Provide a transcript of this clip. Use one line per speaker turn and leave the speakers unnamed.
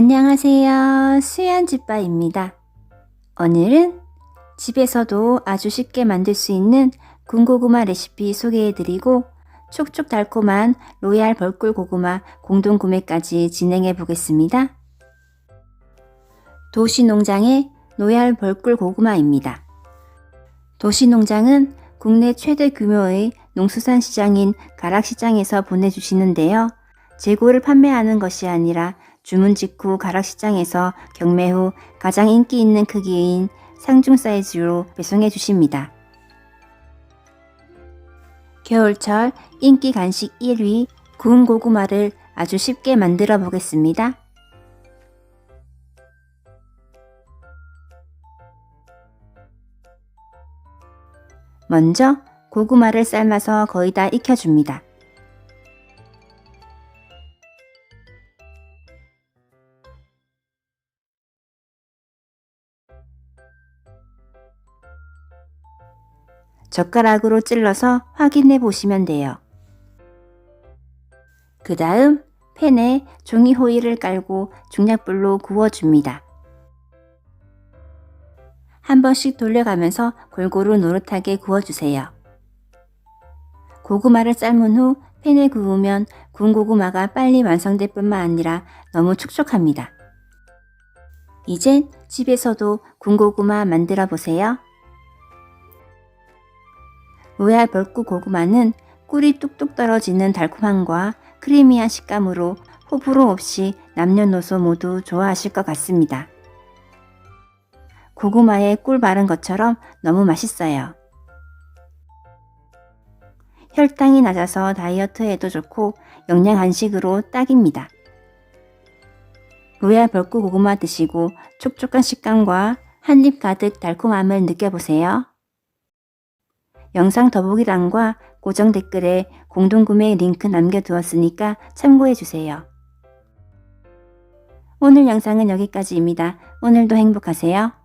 안녕하세요. 수연집바입니다. 오늘은 집에서도 아주 쉽게 만들 수 있는 군고구마 레시피 소개해드리고 촉촉 달콤한 로얄 벌꿀 고구마 공동 구매까지 진행해 보겠습니다. 도시농장의 로얄 벌꿀 고구마입니다. 도시농장은 국내 최대 규모의 농수산 시장인 가락시장에서 보내주시는데요. 재고를 판매하는 것이 아니라 주문 직후 가락시장에서 경매 후 가장 인기 있는 크기인 상중 사이즈로 배송해 주십니다. 겨울철 인기 간식 1위 구운 고구마를 아주 쉽게 만들어 보겠습니다. 먼저 고구마를 삶아서 거의 다 익혀줍니다. 젓가락으로 찔러서 확인해 보시면 돼요. 그 다음 팬에 종이 호일을 깔고 중약불로 구워줍니다. 한 번씩 돌려가면서 골고루 노릇하게 구워주세요. 고구마를 삶은 후 팬에 구우면 구운 고구마가 빨리 완성될 뿐만 아니라 너무 촉촉합니다. 이젠 집에서도 구운 고구마 만들어 보세요. 로얄 벌꿀 고구마는 꿀이 뚝뚝 떨어지는 달콤함과 크리미한 식감으로 호불호 없이 남녀노소 모두 좋아하실 것 같습니다. 고구마에 꿀 바른 것처럼 너무 맛있어요. 혈당이 낮아서 다이어트에도 좋고 영양 간식으로 딱입니다. 로얄 벌꿀 고구마 드시고 촉촉한 식감과 한 입 가득 달콤함을 느껴보세요. 영상 더보기란과 고정 댓글에 공동구매 링크 남겨두었으니까 참고해주세요. 오늘 영상은 여기까지입니다. 오늘도 행복하세요.